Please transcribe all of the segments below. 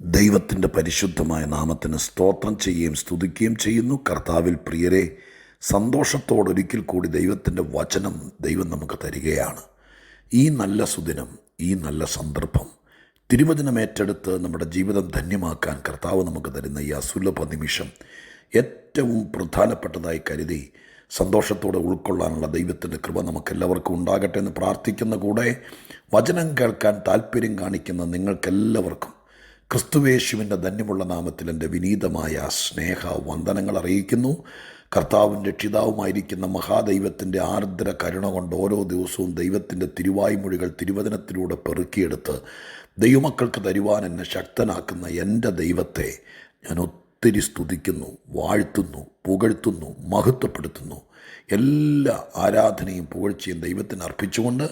ദൈവത്തിന്റെ പരിശുദ്ധമായ നാമത്തിന് സ്തോത്രം ചെയ്യുകയും സ്തുതിക്കുകയും ചെയ്യുന്നു. കർത്താവിൽ പ്രിയരെ സന്തോഷത്തോടൊരിക്കൽ കൂടി ദൈവത്തിന്റെ വചനം ദൈവം നമുക്ക് തരികയാണ്. ഈ നല്ല സുദിനം ഈ നല്ല സന്ദർഭം തിരുവചനം ഏറ്റെടുത്ത് നമ്മുടെ ജീവിതം ധന്യമാക്കാൻ കർത്താവ് നമുക്ക് തരുന്ന ഈ അസുലഭ നിമിഷം ഏറ്റവും പ്രധാനപ്പെട്ടതായി കരുതി സന്തോഷത്തോടെ ഉൾക്കൊള്ളാനുള്ള ദൈവത്തിന്റെ കൃപ നമുക്കെല്ലാവർക്കും ഉണ്ടാകട്ടെ എന്ന് പ്രാർത്ഥിക്കുന്ന കൂടെ വചനം കേൾക്കാൻ താല്പര്യം കാണിക്കുന്ന നിങ്ങൾക്കെല്ലാവർക്കും ക്രിസ്തുവേശുവിന്റെ ധന്യമുള്ള നാമത്തിൽ എന്റെ വിനീതമായ സ്നേഹ വന്ദനങ്ങൾ അറിയിക്കുന്നു. കർത്താവും രക്ഷിതാവുമായിരിക്കുന്ന മഹാദൈവത്തിന്റെ ആർദ്ര കരുണ കൊണ്ട് ഓരോ ദിവസവും ദൈവത്തിന്റെ തിരുവായ്മൊഴികൾ തിരുവചനത്തിലൂടെ പെറുക്കിയെടുത്ത് ദൈവമക്കൾക്ക് തരുവാൻ എന്നെ ശക്തനാക്കുന്ന എന്റെ ദൈവത്തെ ഞാൻ ഒത്തിരി സ്തുതിക്കുന്നു വാഴ്ത്തുന്നു പുകഴ്ത്തുന്നു മഹത്വപ്പെടുത്തുന്നു. എല്ലാ ആരാധനയും പുകഴ്ചയും ദൈവത്തിന് അർപ്പിച്ചുകൊണ്ട്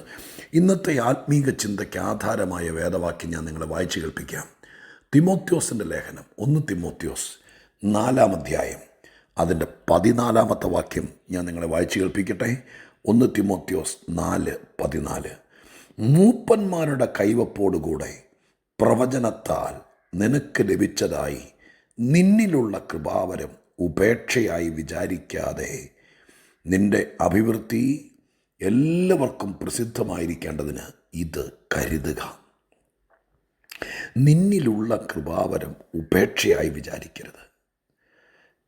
ഇന്നത്തെ ആത്മീക ചിന്തയ്ക്ക് ആധാരമായ വേദവാക്യം ഞാൻ നിങ്ങളെ വായിച്ചു കേൾപ്പിക്കാം. തിമോത്യോസിന്റെ ലേഖനം ഒന്ന് തിമോത്യോസ് നാലാം അധ്യായം. അതിന്റെ പതിനാലാമത്തെ വാക്യം ഞാൻ നിങ്ങളെ വായിച്ചു കേൾപ്പിക്കട്ടെ. ഒന്ന് തിമോത്യോസ് നാല് പതിനാല്. മൂപ്പന്മാരുടെ കൈവപ്പോടുകൂടെ പ്രവചനത്താൽ നിനക്ക് ലഭിച്ചതായി നിന്നിലുള്ള കൃപാവരം ഉപേക്ഷയായി വിചാരിക്കാതെ നിന്റെ അഭിവൃദ്ധി എല്ലാവർക്കും പ്രസിദ്ധമായിരിക്കേണ്ടതിന് ഇത് കരുതുക. നിന്നിലുള്ള കൃപാവരം ഉപേക്ഷയായി വിചാരിക്കരുത്.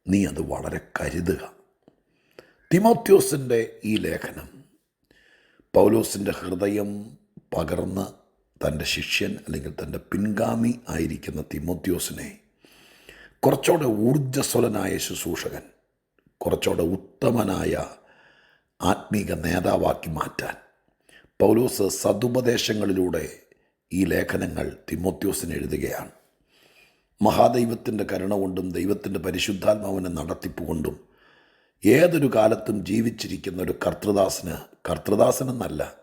നീ അത് വളരെ കരുതുക. തിമോത്യോസിന്റെ ഈ ലേഖനം പൗലോസിന്റെ ഹൃദയം പകർന്ന് തന്റെ ശിഷ്യൻ അല്ലെങ്കിൽ തന്റെ പിൻഗാമി ആയിരിക്കുന്ന തിമോത്യോസിനെ കുറച്ചുകൂടെ ഊർജസ്വലനായ ശുശ്രൂഷകൻ കുറച്ചുകൂടെ ഉത്തമനായ ആത്മീക നേതാവാക്കി മാറ്റാൻ പൗലോസ് സതുപദേശങ്ങളിലൂടെ ഈ ലേഖനങ്ങൾ തിമോത്യോസിന് എഴുതുകയാണ്. മഹാദൈവത്തിന്റെ കരുണ കൊണ്ടും ദൈവത്തിന്റെ പരിശുദ്ധാത്മാവിനെ നടത്തിപ്പ് കൊണ്ടും ഏതൊരു കാലത്തും ജീവിച്ചിരിക്കുന്ന ഒരു കർത്തൃദാസന് കർത്തൃദാസനെന്നല്ല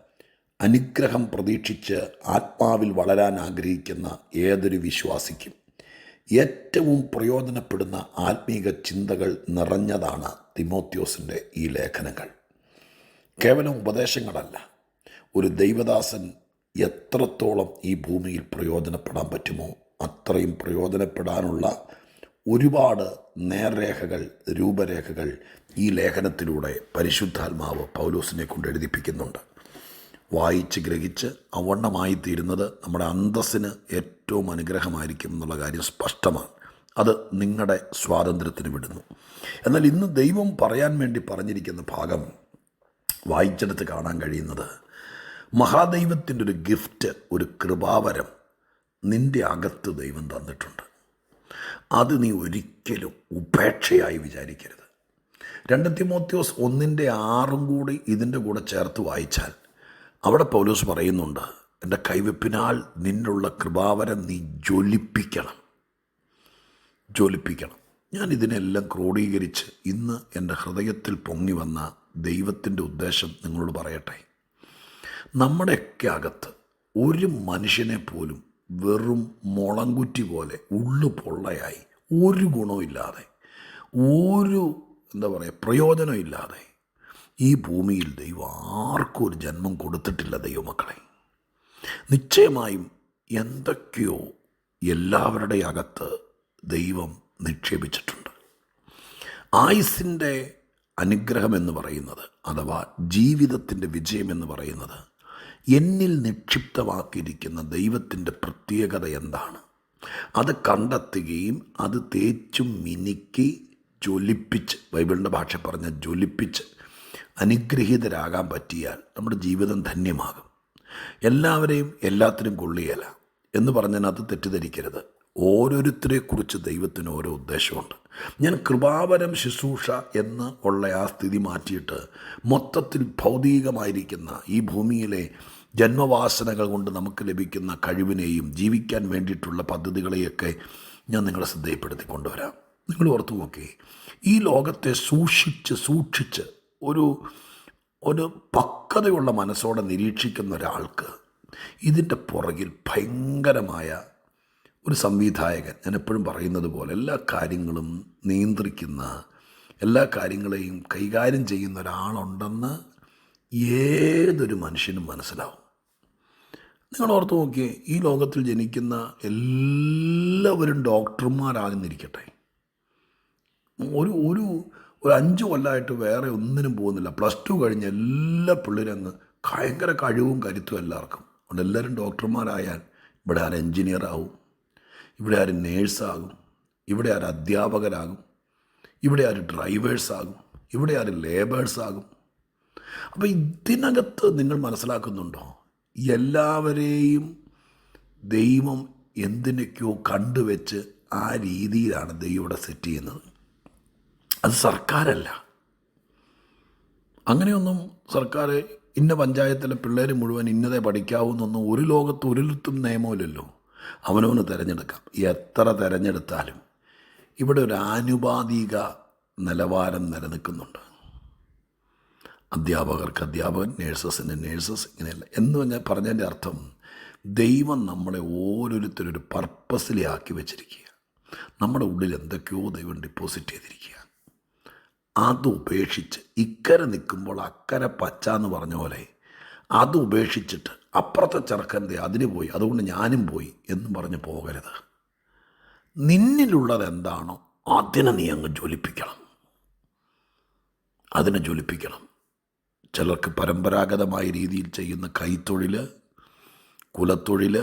അനുഗ്രഹം പ്രതീക്ഷിച്ച് ആത്മാവിൽ വളരാൻ ആഗ്രഹിക്കുന്ന ഏതൊരു വിശ്വാസിക്കും ഏറ്റവും പ്രയോജനപ്പെടുന്ന ആത്മീക ചിന്തകൾ നിറഞ്ഞതാണ് തിമോത്യോസിന്റെ ഈ ലേഖനങ്ങൾ. കേവലം ഉപദേശങ്ങളല്ല ഒരു ദൈവദാസൻ എത്രത്തോളം ഈ ഭൂമിയിൽ പ്രയോജനപ്പെടാൻ പറ്റുമോ അത്രയും പ്രയോജനപ്പെടാനുള്ള ഒരുപാട് നേർരേഖകൾ രൂപരേഖകൾ ഈ ലേഖനത്തിലൂടെ പരിശുദ്ധാത്മാവ് പൗലോസിനെ കൊണ്ട് എഴുതിപ്പിക്കുന്നുണ്ട്. വായിച്ച് ഗ്രഹിച്ച് അവണ്ണമായി തീരുന്നത് നമ്മുടെ അന്തസ്സിന് ഏറ്റവും അനുഗ്രഹമായിരിക്കും എന്നുള്ള കാര്യം സ്പഷ്ടമാണ്. അത് നിങ്ങളുടെ സ്വാതന്ത്ര്യത്തിന് വിടുന്നു. എന്നാൽ ഇന്ന് ദൈവം പറയാൻ വേണ്ടി പറഞ്ഞിരിക്കുന്ന ഭാഗം വായിച്ചെടുത്ത് കാണാൻ കഴിയുന്നത് മഹാദൈവത്തിന്റെ ഒരു ഗിഫ്റ്റ് ഒരു കൃപാവരം നിന്റെ അകത്ത് ദൈവം തന്നിട്ടുണ്ട്. അത് നീ ഒരിക്കലും ഉപേക്ഷയായി വിചാരിക്കരുത്. രണ്ട് തിമോത്യോസ് ഒന്നിന്റെ ആറും കൂടി ഇതിന്റെ കൂടെ ചേർത്ത് വായിച്ചാൽ അവിടെ പൗലോസ് പറയുന്നുണ്ട് എന്റെ കൈവെപ്പിനാൽ നിന്നുള്ള കൃപാവരം നീ ജ്വലിപ്പിക്കണം. ജ്വലിപ്പിക്കണം. ഞാൻ ഇതിനെല്ലാം ക്രോഡീകരിച്ച് ഇന്ന് എന്റെ ഹൃദയത്തിൽ പൊങ്ങി വന്ന ദൈവത്തിന്റെ ഉദ്ദേശം നിങ്ങളോട് പറയട്ടെ. നമ്മുടെയൊക്കെ അകത്ത് ഒരു മനുഷ്യനെ പോലും വെറും മുളങ്കുറ്റി പോലെ ഉള്ളു പൊള്ളയായി ഒരു ഗുണമില്ലാതെ ഒരു എന്താ പറയുക പ്രയോജനമില്ലാതെ ഈ ഭൂമിയിൽ ദൈവം ആർക്കും ഒരു ജന്മം കൊടുത്തിട്ടില്ല ദൈവമക്കളെ. നിശ്ചയമായും എന്തൊക്കെയോ എല്ലാവരുടെ അകത്ത് ദൈവം നിക്ഷേപിച്ചിട്ടുണ്ട്. ആയുസിന്റെ അനുഗ്രഹം എന്ന് പറയുന്നത് അഥവാ ജീവിതത്തിന്റെ വിജയം എന്ന് പറയുന്നത് എന്നിൽ നിക്ഷിപ്തമാക്കിയിരിക്കുന്ന ദൈവത്തിന്റെ പ്രത്യേകത എന്താണ്? അത് കണ്ടെത്തുകയും അത് തേച്ചും മിനുക്കി ജ്വലിപ്പിച്ച് ബൈബിളിന്റെ ഭാഷ പറഞ്ഞ ജ്വലിപ്പിച്ച് അനുഗ്രഹീതരാകാൻ പറ്റിയാൽ നമ്മുടെ ജീവിതം ധന്യമാകും. എല്ലാവരെയും എല്ലാത്തിനും കൊള്ളിയല എന്ന് പറഞ്ഞതിനകത്ത് തെറ്റിദ്ധരിക്കരുത്. ഓരോരുത്തരെക്കുറിച്ച് ദൈവത്തിന് ഓരോ ഉദ്ദേശമുണ്ട്. ഞാൻ കൃപാവരം ശുശ്രൂഷ എന്ന് ഉള്ള ആ സ്ഥിതി മാറ്റിയിട്ട് മൊത്തത്തിൽ ഭൗതികമായിരിക്കുന്ന ഈ ഭൂമിയിലെ ജന്മവാസനകൾ കൊണ്ട് നമുക്ക് ലഭിക്കുന്ന കഴിവിനെയും ജീവിക്കാൻ വേണ്ടിയിട്ടുള്ള പദ്ധതികളെയൊക്കെ ഞാൻ നിങ്ങളെ ശ്രദ്ധയപ്പെടുത്തി കൊണ്ടുവരാം. നിങ്ങൾ ഓർത്തു നോക്കി ഈ ലോകത്തെ സൂക്ഷിച്ച് സൂക്ഷിച്ച് ഒരു ഒരു പക്വതയുള്ള മനസ്സോടെ നിരീക്ഷിക്കുന്ന ഒരാൾക്ക് ഇതിന്റെ പുറകിൽ ഭയങ്കരമായ ഒരു സംവിധായകൻ ഞാൻ എപ്പോഴും പറയുന്നത് പോലെ എല്ലാ കാര്യങ്ങളും നിയന്ത്രിക്കുന്ന എല്ലാ കാര്യങ്ങളെയും കൈകാര്യം ചെയ്യുന്ന ഒരാളുണ്ടെന്ന് ഏതൊരു മനുഷ്യനും മനസ്സിലാവും. നിങ്ങൾ ഓർത്ത് നോക്കിയേ ഈ ലോകത്തിൽ ജനിക്കുന്ന എല്ലാവരും ഡോക്ടർമാരാകുന്നിരിക്കട്ടെ. ഒരു ഒരു ഒരു അഞ്ച് കൊല്ലമായിട്ട് വേറെ ഒന്നിനും പോകുന്നില്ല. പ്ലസ് ടു കഴിഞ്ഞ് എല്ലാ പിള്ളേരും അങ്ങ് ഭയങ്കര കഴിവും കരുത്തും എല്ലാവർക്കും. അതുകൊണ്ട് എല്ലാവരും ഡോക്ടർമാരായാൽ ഇവിടെ ആരും എൻജിനീയർ ആവും ഇവിടെ ആരും നേഴ്സാകും ഇവിടെ ആരും അധ്യാപകരാകും ഇവിടെ ആരും ഡ്രൈവേഴ്സാകും ഇവിടെ ആരും ലേബേഴ്സാകും അപ്പോൾ ഇതിനകത്ത് നിങ്ങൾ മനസ്സിലാക്കുന്നുണ്ടോ? എല്ലാവരെയും ദൈവം എന്തിനൊക്കെയോ കണ്ടുവെച്ച് ആ രീതിയിലാണ് ദൈവം ഇവിടെ സെറ്റ് ചെയ്യുന്നത്. അത് സർക്കാരല്ല. അങ്ങനെയൊന്നും സർക്കാർ ഇന്ന പഞ്ചായത്തിലെ പിള്ളേർ മുഴുവൻ ഇന്നതേ പഠിക്കാവൂ എന്നൊന്നും ഒരു ലോകത്ത് ഒരിടത്തും നിയമമില്ലല്ലോ അവനവന് തിരഞ്ഞെടുക്കാം. എത്ര തിരഞ്ഞെടുത്താലും ഇവിടെ ഒരു ആനുപാതിക നിലവാരം നിലനിൽക്കുന്നുണ്ട്. അധ്യാപകർക്ക് അധ്യാപകൻ നേഴ്സസിന് നേഴ്സസ് ഇങ്ങനെയല്ല എന്ന് പറഞ്ഞാൽ പറഞ്ഞതിന്റെ അർത്ഥം ദൈവം നമ്മളെ ഓരോരുത്തരും ഒരു പർപ്പസിലാക്കി വെച്ചിരിക്കുക നമ്മുടെ ഉള്ളിൽ എന്തൊക്കെയോ ദൈവം ഡിപ്പോസിറ്റ് ചെയ്തിരിക്കുക അത് ഉപേക്ഷിച്ച് ഇക്കരെ നിൽക്കുമ്പോൾ അക്കരെ പച്ച എന്ന് പറഞ്ഞ പോലെ അത് ഉപേക്ഷിച്ചിട്ട് അപ്പുറത്തെ ചെറുക്കന്റെ അതിന് പോയി അതുകൊണ്ട് ഞാനും പോയി എന്ന് പറഞ്ഞ് പോകരുത്. നിന്നിലുള്ളത് എന്താണോ അതിനെ നീ അങ്ങ് ജ്വലിപ്പിക്കണം. അതിനെ ജ്വലിപ്പിക്കണം. ചിലർക്ക് പരമ്പരാഗതമായ രീതിയിൽ ചെയ്യുന്ന കൈത്തൊഴിൽ കുലത്തൊഴിൽ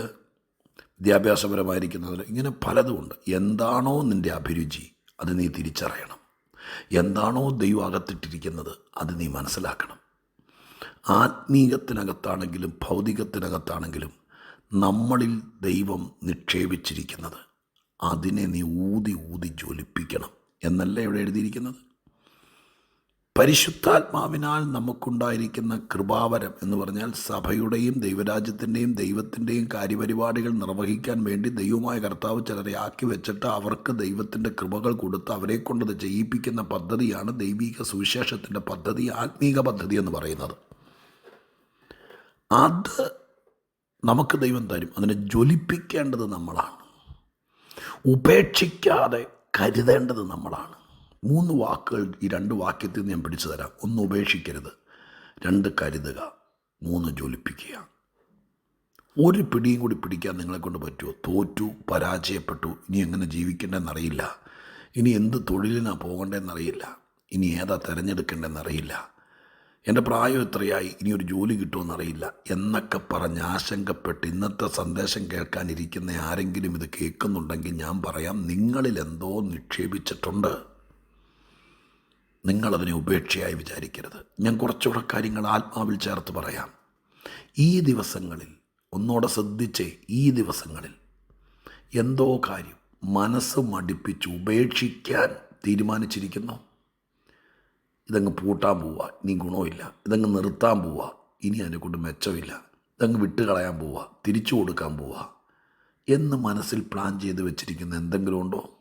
വിദ്യാഭ്യാസപരമായിരിക്കുന്നതിൽ ഇങ്ങനെ പലതുമുണ്ട് എന്താണോ നിന്റെ അഭിരുചി അത് നീ തിരിച്ചറിയണം. എന്താണോ ദൈവം അകത്തിട്ടിരിക്കുന്നത് അത് നീ മനസ്സിലാക്കണം. ആത്മീകത്തിനകത്താണെങ്കിലും ഭൗതികത്തിനകത്താണെങ്കിലും നമ്മളിൽ ദൈവം നിക്ഷേപിച്ചിരിക്കുന്നത് അതിനെ നീ ഊതി ഊതി ജ്വലിപ്പിക്കണം എന്നല്ല ഇവിടെ എഴുതിയിരിക്കുന്നത്? പരിശുദ്ധാത്മാവിനാൽ നമുക്കുണ്ടായിരിക്കുന്ന കൃപാവരം എന്ന് പറഞ്ഞാൽ സഭയുടെയും ദൈവരാജ്യത്തിന്റെയും ദൈവത്തിന്റെയും കാര്യപരിപാടികൾ നിർവഹിക്കാൻ വേണ്ടി ദൈവമായ കർത്താവ് ചിലരെ ആക്കി വെച്ചിട്ട് അവർക്ക് ദൈവത്തിന്റെ കൃപകൾ കൊടുത്ത് അവരെ കൊണ്ടത് ചെയ്യിപ്പിക്കുന്ന പദ്ധതിയാണ് ദൈവിക സുവിശേഷത്തിന്റെ പദ്ധതി ആത്മീക പദ്ധതി എന്ന് പറയുന്നത്. അത് നമുക്ക് ദൈവം തരും. അതിനെ ജ്വലിപ്പിക്കേണ്ടത് നമ്മളാണ്. ഉപേക്ഷിക്കാതെ കരുതേണ്ടത് നമ്മളാണ്. മൂന്ന് വാക്കുകൾ ഈ രണ്ട് വാക്യത്തിൽ നിന്ന് ഞാൻ പിടിച്ചു തരാം. ഒന്ന് ഉപേക്ഷിക്കരുത് രണ്ട് കരുതുക മൂന്ന് ജ്വലിപ്പിക്കുക. ഒരു പിടിയും കൂടി പിടിക്കാൻ നിങ്ങളെ കൊണ്ട് പറ്റുമോ? തോറ്റു പരാജയപ്പെട്ടു ഇനി എങ്ങനെ ജീവിക്കേണ്ടതെന്നറിയില്ല ഇനി എന്ത് തൊഴിലിനാണ് പോകേണ്ടതെന്നറിയില്ല ഇനി ഏതാ തിരഞ്ഞെടുക്കേണ്ടതെന്നറിയില്ല എന്റെ പ്രായം എത്രയായി? ഇനി ഒരു ജോലി കിട്ടുമെന്നറിയില്ല. എന്നൊക്കെ പറഞ്ഞ് ആശങ്കപ്പെട്ട് ഇന്നത്തെ സന്ദേശം കേൾക്കാനിരിക്കുന്ന ആരെങ്കിലും ഇത് കേൾക്കുന്നുണ്ടെങ്കിൽ ഞാൻ പറയാം നിങ്ങളിൽ എന്തോ നിക്ഷേപിച്ചിട്ടുണ്ട്. നിങ്ങളതിനെ ഉപേക്ഷയായി വിചാരിക്കരുത്. ഞാൻ കുറച്ചുകൂടെ കാര്യങ്ങൾ ആത്മാവിൽ ചേർത്ത് പറയാം. ഈ ദിവസങ്ങളിൽ ഒന്നോടെ ശ്രദ്ധിച്ചേ ഈ ദിവസങ്ങളിൽ എന്തോ കാര്യം മനസ്സ് മടിപ്പിച്ച് ഉപേക്ഷിക്കാൻ തീരുമാനിച്ചിരിക്കുന്നു. ഇതങ്ങ് പൂട്ടാൻ പോവുക ഇനി ഗുണമില്ല. ഇതങ്ങ് നിർത്താൻ പോവുക ഇനി അതിനെക്കൊണ്ട് മെച്ചമില്ല. ഇതങ്ങ് വിട്ടുകളയാൻ പോവുക തിരിച്ചു കൊടുക്കാൻ പോവുക. എന്ന് മനസ്സിൽ പ്ലാൻ ചെയ്ത് വെച്ചിരിക്കുന്ന എന്തെങ്കിലും ഉണ്ടോ?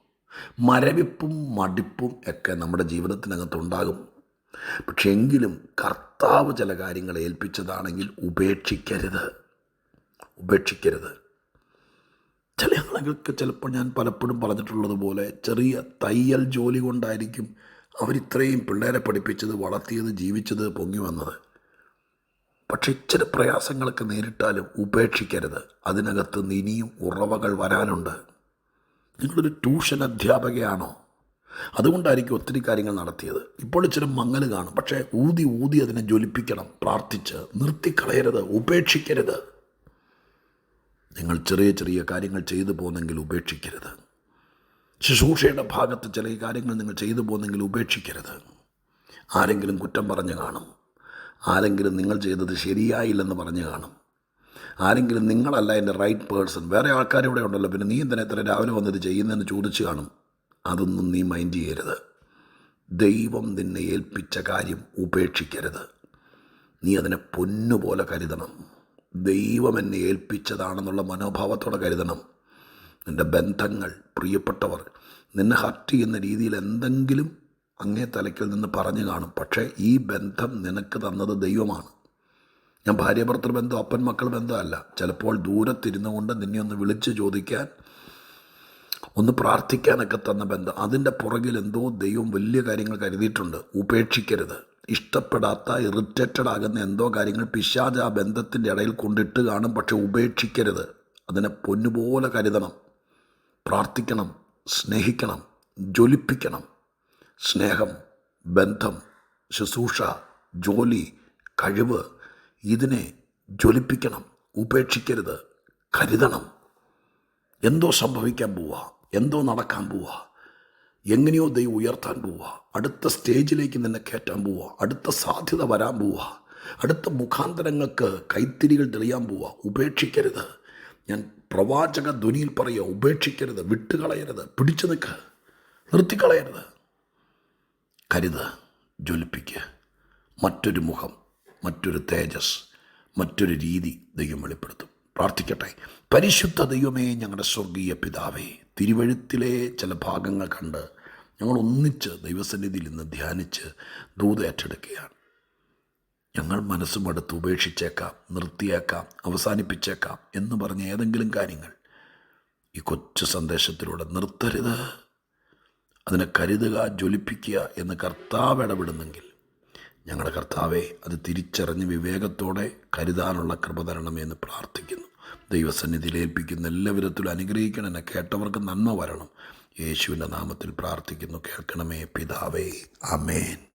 മരവിപ്പും മടിപ്പും ഒക്കെ നമ്മുടെ ജീവിതത്തിനകത്തുണ്ടാകും പക്ഷെ എങ്കിലും കർത്താവ് ചില കാര്യങ്ങൾ ഏൽപ്പിച്ചതാണെങ്കിൽ ഉപേക്ഷിക്കരുത്. ഉപേക്ഷിക്കരുത്. ചില ആളുകൾക്ക് ചിലപ്പോൾ ഞാൻ പലപ്പോഴും പറഞ്ഞിട്ടുള്ളതുപോലെ ചെറിയ തയ്യൽ ജോലി കൊണ്ടായിരിക്കും അവരിത്രയും പിള്ളേരെ പഠിപ്പിച്ചത് വളർത്തിയത് ജീവിച്ചത് പൊങ്ങി വന്നത്. പക്ഷെ ഇച്ചിരി പ്രയാസങ്ങളൊക്കെ നേരിട്ടാലും ഉപേക്ഷിക്കരുത്. അതിനകത്ത് ഇനിയും ഉറവകൾ വരാനുണ്ട്. നിങ്ങളൊരു ട്യൂഷൻ അധ്യാപകയാണോ? അതുകൊണ്ടായിരിക്കും ഒത്തിരി കാര്യങ്ങൾ നടത്തിയത്. ഇപ്പോൾ ഇച്ചിരി മങ്ങൽ കാണും. പക്ഷേ ഊതി ഊതി അതിനെ ജ്വലിപ്പിക്കണം പ്രാർത്ഥിച്ച് നിർത്തിക്കളയരുത് ഉപേക്ഷിക്കരുത്. നിങ്ങൾ ചെറിയ ചെറിയ കാര്യങ്ങൾ ചെയ്തു പോകുന്നെങ്കിൽ ഉപേക്ഷിക്കരുത്. ശുശ്രൂഷയുടെ ഭാഗത്ത് ചില കാര്യങ്ങൾ നിങ്ങൾ ചെയ്തു പോകുന്നെങ്കിൽ ഉപേക്ഷിക്കരുത്. ആരെങ്കിലും കുറ്റം പറഞ്ഞു കാണും. ആരെങ്കിലും നിങ്ങൾ ചെയ്തത് ശരിയായില്ലെന്ന് പറഞ്ഞു കാണും. ആരെങ്കിലും നിങ്ങളല്ല എന്റെ റൈറ്റ് പേഴ്സൺ വേറെ ആൾക്കാരിവിടെ ഉണ്ടല്ലോ. പിന്നെ നീ എന്തിനാ ഇത്ര രാവിലെ വന്നത് ചെയ്യുന്നതെന്ന് ചോദിച്ചു കാണും. അതൊന്നും നീ മൈൻഡ് ചെയ്യരുത്. ദൈവം നിന്നെ ഏൽപ്പിച്ച കാര്യം ഉപേക്ഷിക്കരുത്. നീ അതിനെ പൊന്നുപോലെ കരുതണം. ദൈവം എന്നെ ഏൽപ്പിച്ചതാണെന്നുള്ള മനോഭാവത്തോടെ കരുതണം. നിന്റെ ബന്ധങ്ങൾ പ്രിയപ്പെട്ടവർ നിന്നെ ഹർട്ട് ചെയ്യുന്ന രീതിയിൽ എന്തെങ്കിലും അങ്ങേ തലയ്ക്കിൽ നിന്ന് പറഞ്ഞു കാണും. പക്ഷേ ഈ ബന്ധം നിനക്ക് തന്നത് ദൈവമാണ്. ഞാൻ ഭാര്യ ഭർത്തൃ ബന്ധം അപ്പൻ മക്കൾ ബന്ധമല്ല ചിലപ്പോൾ ദൂരത്തിരുന്നു കൊണ്ട് നിന്നെ ഒന്ന് വിളിച്ച് ചോദിക്കാൻ ഒന്ന് പ്രാർത്ഥിക്കാനൊക്കെ തന്ന ബന്ധം. അതിന്റെ പുറകിൽ എന്തോ ദൈവം വലിയ കാര്യങ്ങൾ കരുതിയിട്ടുണ്ട്. ഉപേക്ഷിക്കരുത്. ഇഷ്ടപ്പെടാത്ത ഇറിറ്റേറ്റഡ് ആകുന്ന എന്തോ കാര്യങ്ങൾ പിശാജ് ആ ബന്ധത്തിന്റെ ഇടയിൽ കൊണ്ടിട്ട് കാണും. പക്ഷെ ഉപേക്ഷിക്കരുത്. അതിനെ പൊന്നുപോലെ കരുതണം. പ്രാർത്ഥിക്കണം. സ്നേഹിക്കണം. ജ്വലിപ്പിക്കണം. സ്നേഹം ബന്ധം ശുശ്രൂഷ ജോലി കഴിവ് ഇതിനെ ജ്വലിപ്പിക്കണം ഉപേക്ഷിക്കരുത് കരുതണം. എന്തോ സംഭവിക്കാൻ പോവുക എന്തോ നടക്കാൻ പോവുക എങ്ങനെയോ ദൈവം ഉയർത്താൻ പോവുക അടുത്ത സ്റ്റേജിലേക്ക് നിന്നെ കയറ്റാൻ പോവുക അടുത്ത സാധ്യത വരാൻ പോവുക അടുത്ത മുഖാന്തരങ്ങൾക്ക് കൈത്തിരികൾ തെളിയാൻ പോവുക ഉപേക്ഷിക്കരുത്. ഞാൻ പ്രവാചക ധ്വനിയിൽ പറയുക ഉപേക്ഷിക്കരുത് വിട്ടുകളയരുത് പിടിച്ചു നിൽക്കുക നിർത്തിക്കളയരുത്. കരുത് ജ്വലിപ്പിക്കുക മറ്റൊരു മുഖം മറ്റൊരു തേജസ് മറ്റൊരു രീതി ദൈവം വെളിപ്പെടുത്തും. പ്രാർത്ഥിക്കട്ടെ. പരിശുദ്ധ ദൈവമേ ഞങ്ങളുടെ സ്വർഗീയ പിതാവേ തിരുവഴുത്തിലെ ചില ഭാഗങ്ങൾ കണ്ട് ഞങ്ങൾ ഒന്നിച്ച് ദൈവസന്നിധിയിൽ നിന്ന് ധ്യാനിച്ച് ദൂത ഏറ്റെടുക്കുകയാണ്. ഞങ്ങൾ മനസ്സുമടുത്ത് ഉപേക്ഷിച്ചേക്കാം നിർത്തിയേക്കാം അവസാനിപ്പിച്ചേക്കാം എന്ന് പറഞ്ഞ ഏതെങ്കിലും കാര്യങ്ങൾ ഈ കൊച്ചു സന്ദേശത്തിലൂടെ നിർത്തരുത്. അതിനെ കരുതുക ജ്വലിപ്പിക്കുക എന്ന് കർത്താവ് ഇടപെടുന്നെങ്കിൽ ഞങ്ങളുടെ കർത്താവെ അത് തിരിച്ചറിഞ്ഞ് വിവേകത്തോടെ കരുതാനുള്ള കൃപ തരണമേ എന്ന് പ്രാർത്ഥിക്കുന്നു. ദൈവസന്നിധിയിൽ ഏൽപ്പിക്കുന്ന എല്ലാ വിധത്തിലും അനുഗ്രഹിക്കണം എന്നെ കേട്ടവർക്ക് നന്മ വരണം. യേശുവിന്റെ നാമത്തിൽ പ്രാർത്ഥിക്കുന്നു. കേൾക്കണമേ പിതാവേ. അമേൻ